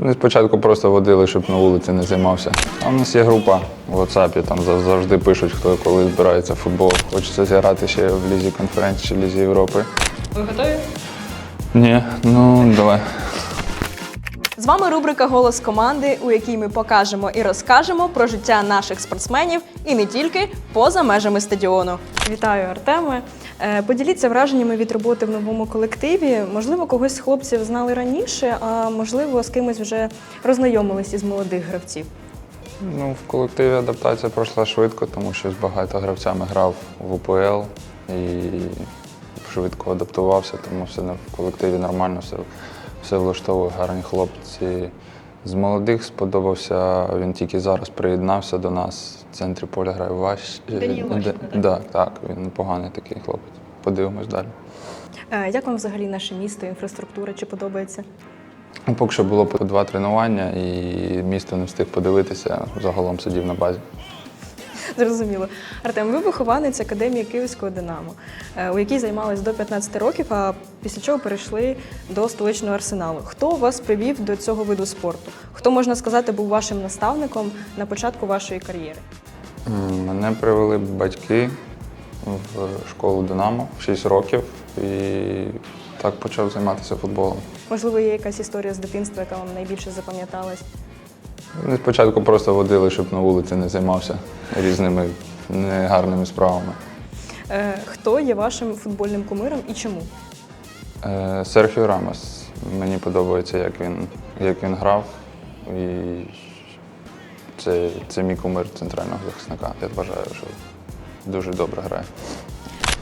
Вони спочатку просто водили, щоб на вулиці не займався. А в нас є група в WhatsApp, там завжди пишуть, хто коли збирається в футбол. Хочеться зіграти ще в Лізі конференції чи Лізі Європи. Ви готові? Ні, ну давай. З вами рубрика Голос команди, у якій ми покажемо і розкажемо про життя наших спортсменів і не тільки поза межами стадіону. Вітаю, Артеме. Е, Поділіться враженнями від роботи в новому колективі. Можливо, когось з хлопців знали раніше, а можливо, з кимось вже роззнайомились із молодих гравців. Ну, в колективі адаптація пройшла швидко, тому що з багато гравцями грав в УПЛ і швидко адаптувався, тому все в колективі нормально, все, все влаштовує, гарні хлопці. З молодих сподобався, він тільки зараз приєднався до нас. В центрі поля грає Ващ. Даніїл так? Да, так, він непоганий такий хлопець. Подивимось далі. Е, Як вам взагалі наше місто, інфраструктура? Чи подобається? Ну, поки що було по два тренування, і місто не встиг подивитися, загалом сидів на базі. Зрозуміло. Артем, ви вихованець академії Київського Динамо, е, у якій займались до 15 років, а після чого перейшли до столичного арсеналу. Хто вас привів до цього виду спорту? Хто можна сказати був вашим наставником на початку вашої кар'єри? Мене привели батьки в школу Динамо в 6 років і так почав займатися футболом. Можливо, є якась історія з дитинства, яка вам найбільше запам'яталась? Спочатку просто водили, щоб на вулиці не займався різними негарними справами. Е, Хто є вашим футбольним кумиром і чому? Е, Серхіо Рамос. Мені подобається, як він, як він грав. І це, це мій кумир центрального захисника. Я вважаю, що дуже добре грає.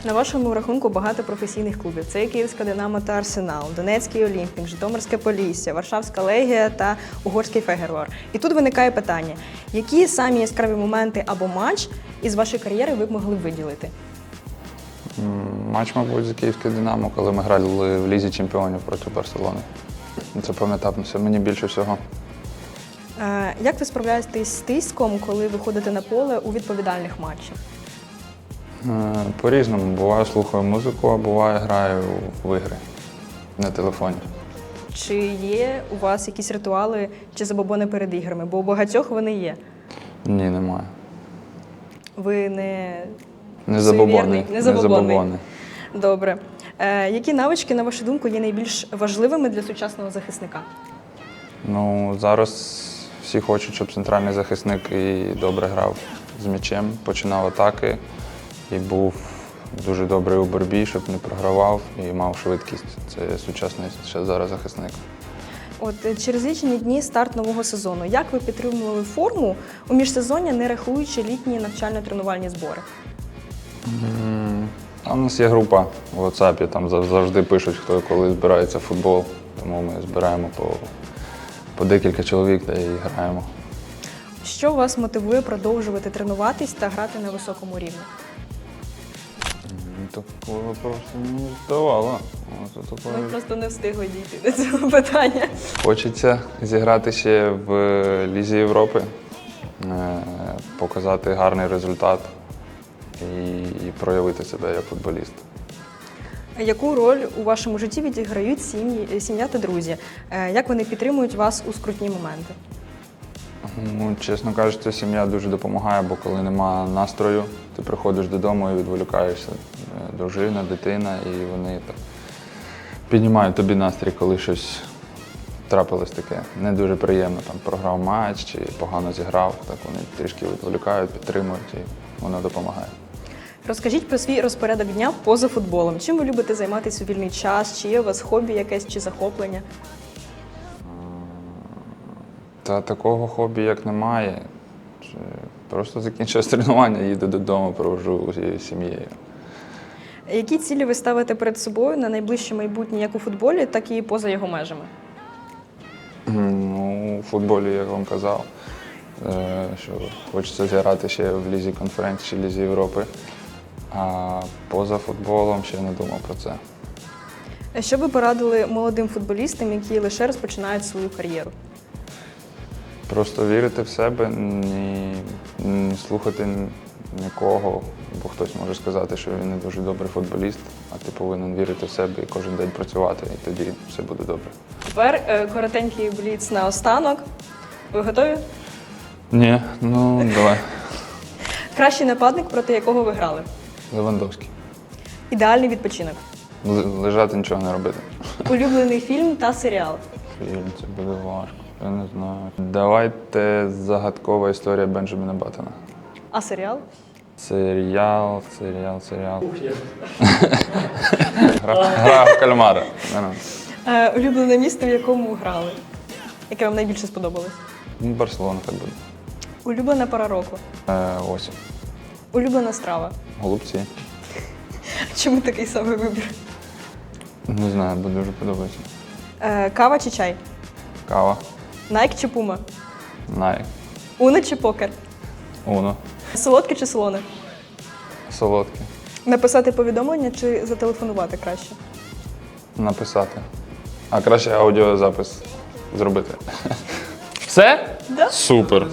На вашому рахунку багато професійних клубів. Це і Київська Динамо та Арсенал, Донецький Олімпік, Житомирське Полісся, Варшавська Легія та Угорський Фегервар. І тут виникає питання: які самі яскраві моменти або матч із вашої кар'єри ви б могли б виділити? Матч, мабуть, з Київською Динамо, коли ми грали в Лізі Чемпіонів проти Барселони. Це пам'ятав це мені більше всього. Е, Як ви справляєтесь з тиском, коли виходите на поле у відповідальних матчах? Е, По-різному. Буває слухаю музику, а буває граю в ігри на телефоні. Чи є у вас якісь ритуали чи забобони перед іграми? Бо у багатьох вони є. Ні, немає. Ви не Не забобонний. не забобонний. Добре. Е, які навички, на вашу думку, є найбільш важливими для сучасного захисника? Ну, зараз всі хочуть, щоб центральний захисник і добре грав з м'ячем, починав атаки і був дуже добрий у боротьбі, щоб не програвав і мав швидкість. Це сучасний ще зараз захисник. От е, через лічені дні старт нового сезону. Як ви підтримували форму у міжсезоння, не рахуючи літні навчально-тренувальні збори? А в нас є група в WhatsApp, там завжди пишуть, хто коли збирається в футбол. Тому ми збираємо по, по декілька чоловік та і граємо. Що вас мотивує продовжувати тренуватись та грати на високому рівні? Такого вопросу не такое. Ми просто не встигли дійти до цього питання. Хочеться зіграти ще в Лізі Європи, е, показати гарний результат і, і проявити себе як футболіст. Яку роль у вашому житті відіграють сім'ї, сім'я та друзі? Е, Як вони підтримують вас у скрутні моменти? Ну, чесно кажучи, сім'я дуже допомагає, бо коли нема настрою, ти приходиш додому і відволікаєшся. Е, Дружина, дитина, і вони так піднімають тобі настрій, коли щось трапилось таке. Не дуже приємно. Там програв матч чи погано зіграв, так вони трішки відволікають, підтримують і воно допомагає. Розкажіть про свій розпорядок дня поза футболом. Чим ви любите займатися у вільний час? Чи є у вас хобі якесь чи захоплення? Та такого хобі як немає. Просто закінчив тренування, їду додому, провожу зі сім'єю. Які цілі ви ставите перед собою на найближче майбутнє як у футболі, так і поза його межами? Ну, у футболі, як вам казав, е, що хочеться зіграти ще в Лізі конференції чи Лізі Європи. А поза футболом ще не думав про це. Що ви порадили молодим футболістам, які лише розпочинають свою кар'єру? Просто вірити в себе, ні, не слухати нікого, бо хтось може сказати, що він не дуже добрий футболіст, а ти повинен вірити в себе і кожен день працювати, і тоді все буде добре. Тепер е, коротенький бліц на останок. Ви готові? Ні, ну давай. Кращий нападник, проти якого ви грали. Левандовський. Ідеальний відпочинок. Л- лежати нічого не робити. Улюблений фільм та серіал. Фільм, це буде важко. Я не знаю. Давайте загадкова історія Бенджаміна Баттона. А серіал? Серіал, серіал, серіал. Гра, гра в кальмара. Е, улюблене місто, в якому грали. Яке вам найбільше сподобалось? Ну, Барселона хай буде. Улюблена пора року. Е, осінь. Улюблена страва. Голубці. Чому такий самий вибір? Не знаю, бо дуже подобається. Е, кава чи чай? Кава. Найк чи пума? Най. Уно чи покер? Уно. Солодке чи солоне? Солодке. Написати повідомлення чи зателефонувати краще? Написати. А краще аудіозапис зробити. Все? Да. Супер.